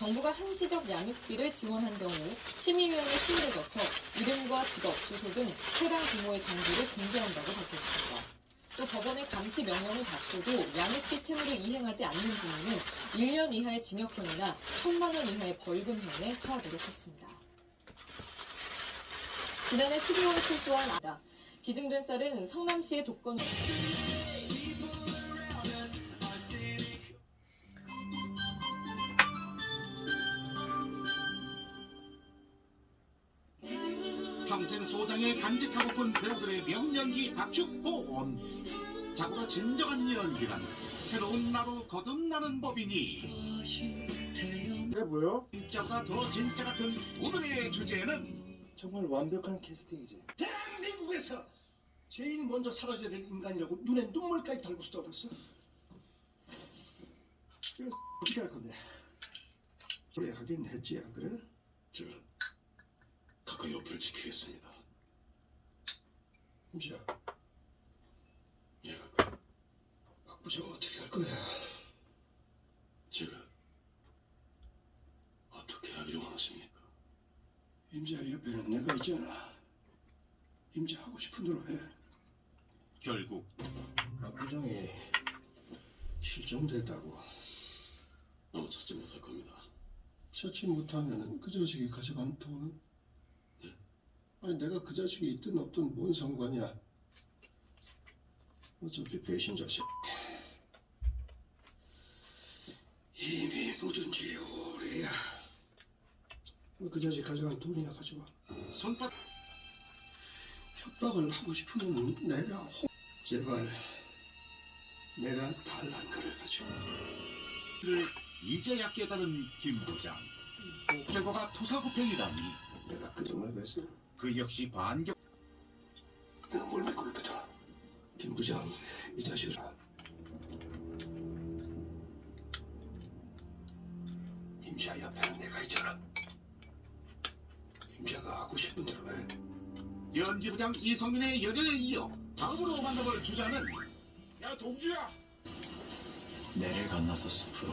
정부가 한시적 양육비를 지원한 경우 심의위원회 심의를 거쳐 이름과 직업, 주소 등 해당 부모의 정보를 공개한다고 밝혔습니다. 또 법원의 감시 명령을 받고도 양육비 채무를 이행하지 않는 부모는 1년 이하의 징역형이나 1천만 원 이하의 벌금형에 처하도록 했습니다. 지난해 12월 출소한 아다. 기증된 쌀은 성남시의 독건 평생 소장에 간직하고픈 배우들의 명연기 다큐 보온 자구가 진정한 연기란 새로운 나로 거듭나는 법이니 이게 뭐요? 진짜보다 더 진짜 같은 오늘의 주제는 정말 완벽한 캐스팅이지. 대한민국에서 제일 먼저 사라져야 될 인간이라고 눈에 눈물까지 달고 써뒀어. 이거 어떻게 할 건데? 그래 하긴 했지 안 그래? 제가 가까이 옆을 지키겠습니다. 임시야 예, 가까이. 박 부장 어떻게 할 거야? 제가 어떻게 하기를 원하십니까? 임시야 옆에는 내가 있잖아. 임시 하고 싶은 대로 해. 결국 박 부장이 실종됐다고. 아마 찾지 못할 겁니다. 처치 못하면은 그 자식이 가져간 돈은? 네. 아니 내가 그 자식이 있든 없든 뭔 상관이야. 어차피 배신 자식. 이미 묻은 지 오래야. 그 자식 가져간 돈이나 가져와. 손바닥 협박을 하고 싶으면 내가 호... 제발 내가 달란 거를 가지고. 를 이제야 깨달은 김 부장 결과가 토사구팽이라니 내가 그 정말 그랬어. 그 역시 반격 내가 뭘 믿고 있다. 김 부장, 이 자식아. 임자 옆에는 내가 있잖아. 임자가 하고 싶은 대로 해. 연기부장 이성민의 열연에 이어 다음으로 만나볼 주자는 야, 동주야! 내를 건너서 숲으로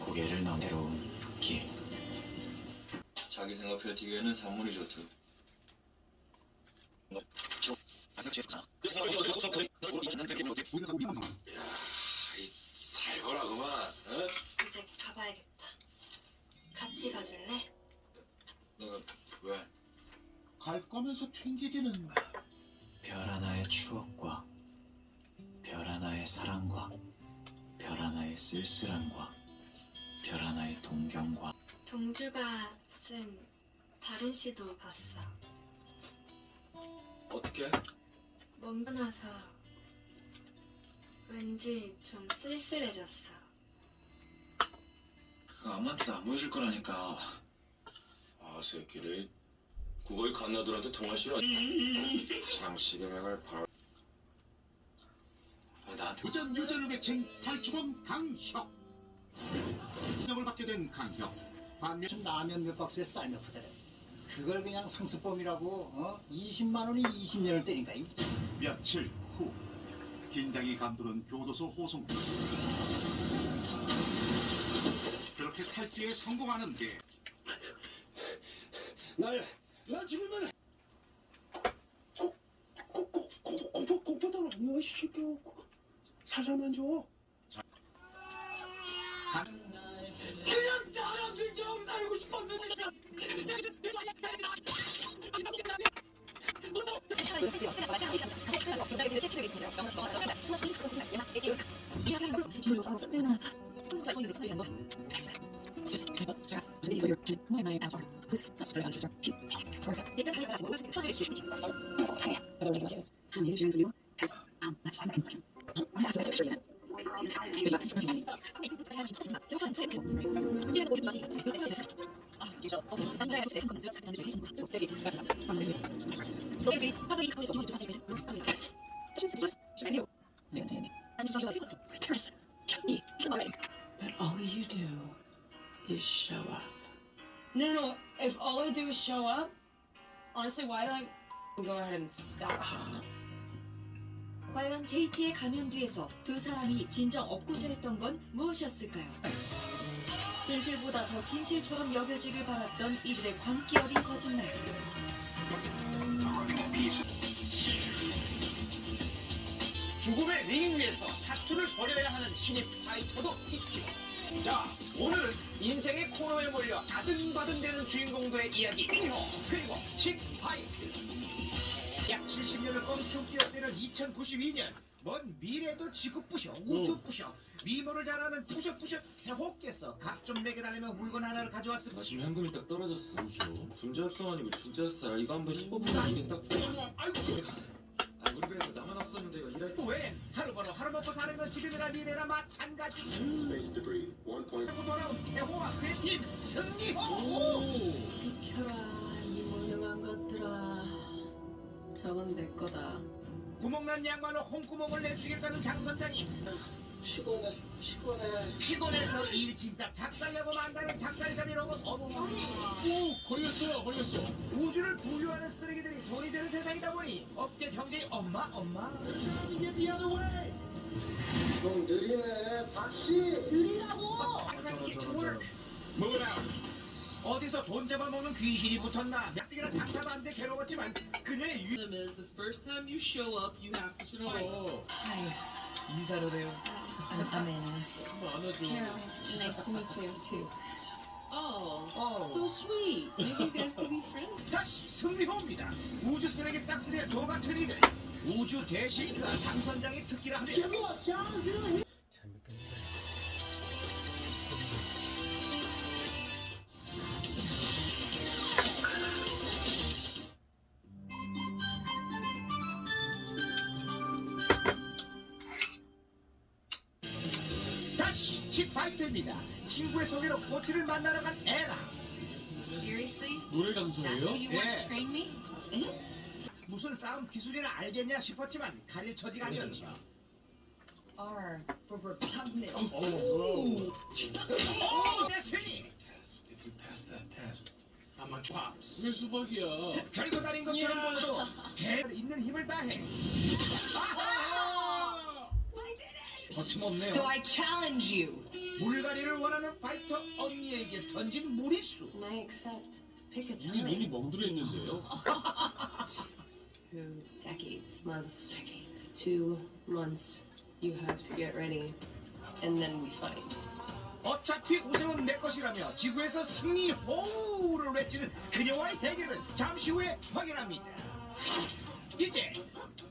고개를 넘내려온 길 자기 생각 펼치기에는 산문이 좋죠. 우리가 우리 방송 살벌하구만. 어? 이제 가봐야겠다. 같이 가줄래? 너가 왜? 갈 거면서 튕기기는 별 하나의 추억과 별 하나의 사랑과 별 하나의 쓸쓸함과 별 하나의 동경과 동주가 쓴 다른 시도 봤어. 어떻게? 먼 나서 왠지 좀 쓸쓸해졌어. 그거 아무한테도 안 보여줄 거라니까. 아 새끼를 그걸 갓나들한테 통화 싫어. 장식의 맥을 바로. 아, 나한테 도전 유전을 외친 탈주범 강혁 인정을 받게 된 강혁 반면 라면 몇 박스에 쌀몇 푸대래. 그걸 그냥 상습범이라고 어? 20만 원이 20년을 때린가 이 며칠 후 긴장이 감도는 교도소 호송 그렇게 탈주에 성공하는데 날, 날 지금은 꼭꼭꼭꼭꼭 꼭받아라. 이 새끼야. 살살만 줘. 그냥 살고 싶었는데. But all you do is show up. No, no, if all I do is show up, honestly, why don't I go ahead and stop? 과연 JT의 가면 뒤에서 두 사람이 진정 엇구져 했던 건 무엇이었을까요? 진실보다 더 진실처럼 여겨지길 바랐던 이들의 광기 어린 거짓말. 죽음의 링 위에서 사투를 벌여야 하는 신입 파이터도 있지요. 자, 오늘은 인생의 코너에 몰려 아등바등 되는 주인공들의 이야기 그리고 그리고 칙 파이트. 약 70년을 껑충 뛰어대는 2092년 먼 미래도 지구 부셔 우주 부셔 미모를 잘하는 부셔 부셔 해혹께서 각종 맥에 달리며 물건 하나를 가져왔습니다. 마침 현금이 딱 떨어졌어. 뭐죠? 분자 합성 아니고 진짜 쌀. 이거 한번 15분 이게 딱. 아이고 아 우리 배에서 나만 없었는데 이거 일할 때. 왜 하루 벌어 하루 먹고 사는 건 지금이나 미래나 마찬가지. 그리고 돌아온 태호와 그의 팀 승리호. 비켜라 이 무능한 것들아. 저건 내 거다. 구멍난 양말로 홍구멍을 내주겠다는 장 선장이 피곤해 피곤해 피곤해서 일 진짜 작살내고 만다는 작살잡이 로봇 업무이 오 걸렸어요 걸렸어. 우주를 부유하는 쓰레기들이 돈이 되는 세상이다 보니 업계 경제의 엄마 엄마 좀 느리네 박씨 Move out. 어디서 돈 잡아먹는 귀신이 붙었나 약득이나 장사도 안돼 괴로웠지만 그녀의 유... is the first time you show up, you have to fight. 인사를 해요 I'm, I'm Anna. 한번 안아줘. Carol, nice to meet you too. Oh, so sweet. Maybe you guys could be friends. 다시 승리호입니다 우주 쓰레기 싹쓸이의 도 같은 이들 우주 대신과 장 선장의 특기라 하면 칩파이트입니다 친구의 소개로 코치를 만나러 간 에라 Seriously? 노래 That's 강사예요? who you want Yeah. to train me? 무슨 싸움 기술이나 알겠냐 싶었지만 가릴 처지가 아니었죠 R for repugnant. 어 뭐야? 레슬링 If you pass that test, I'm a chops. 왜 수박이야? 별거 다닌 것처럼 보여도 개 있는 힘을 다해 아하! 거침없네요 So I challenge you. 물갈이를 원하는 파이터 언니에게 던진 무리수 And I accept. Pick a 눈이 눈이 time. 멍들했는데요. Two decades, months, decades. Two months. You have to get ready, and then we fight. 어차피 우승은 내 것이라며 지구에서 승리 호우를 외치는 그녀와의 대결은 잠시 후에 확인합니다 이제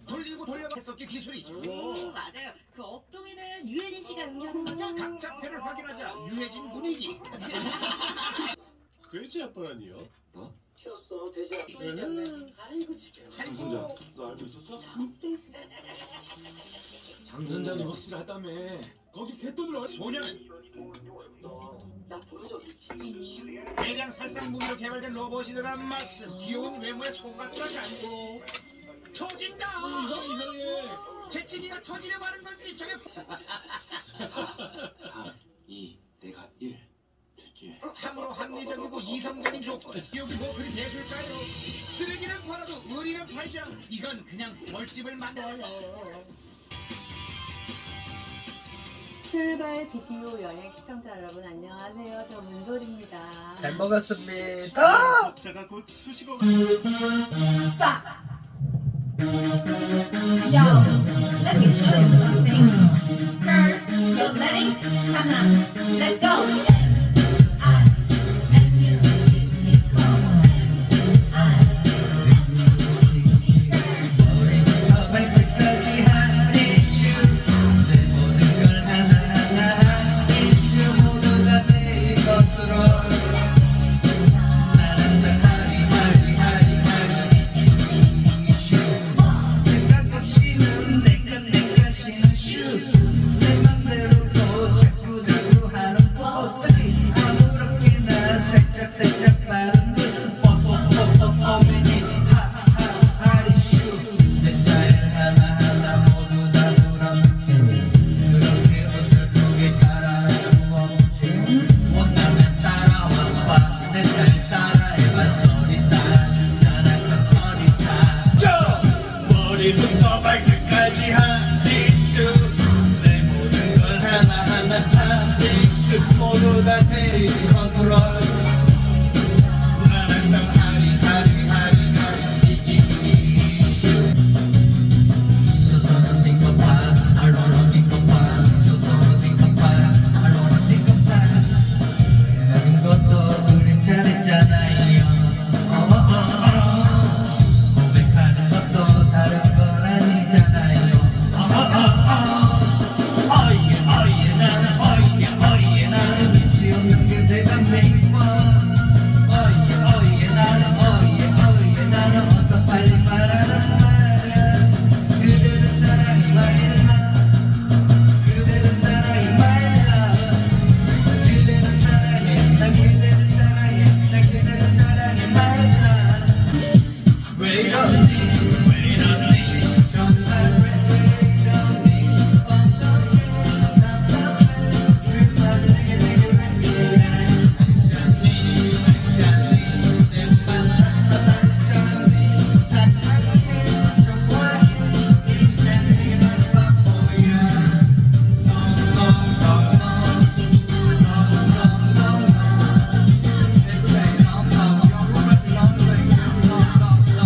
돌리고 돌려가 해석기 기술이죠 오, 맞아요. 그 업동에는 유해진 씨가 연기하는 거죠? 각자 패를 확인하자 유해진 분위기 돼지 아빠라니요? 튀었어 돼지 아빠 얘기했네 아이고 지겨워 아이고 너 알고 있었어? 장 선장이 확실하다며. 거기 개돈을 얼. 소녀는 너나 본적 있지? 대량 살상 무기로 개발된 로봇이더란 말씀 귀여운 외모에 속가까지 않고 터진다 이상 이상해. 재치기가 터지려고 하는 건지 저게 3, 2, 내가 1. 됐지? 참으로 합리적이고 이성적인 조건 여기 뭐 그리 대수일까요 쓰레기는 팔아도 의리는 팔자 이건 그냥 벌집을 만들어요 출발 비디오 여행 시청자 여러분 안녕하세요. 저 문솔입니다. 잘 먹었습니다. 제가 곧 수식어. Stop. Yo, let me show you something. First, you're letting. Haha. Uh-huh. Let's go.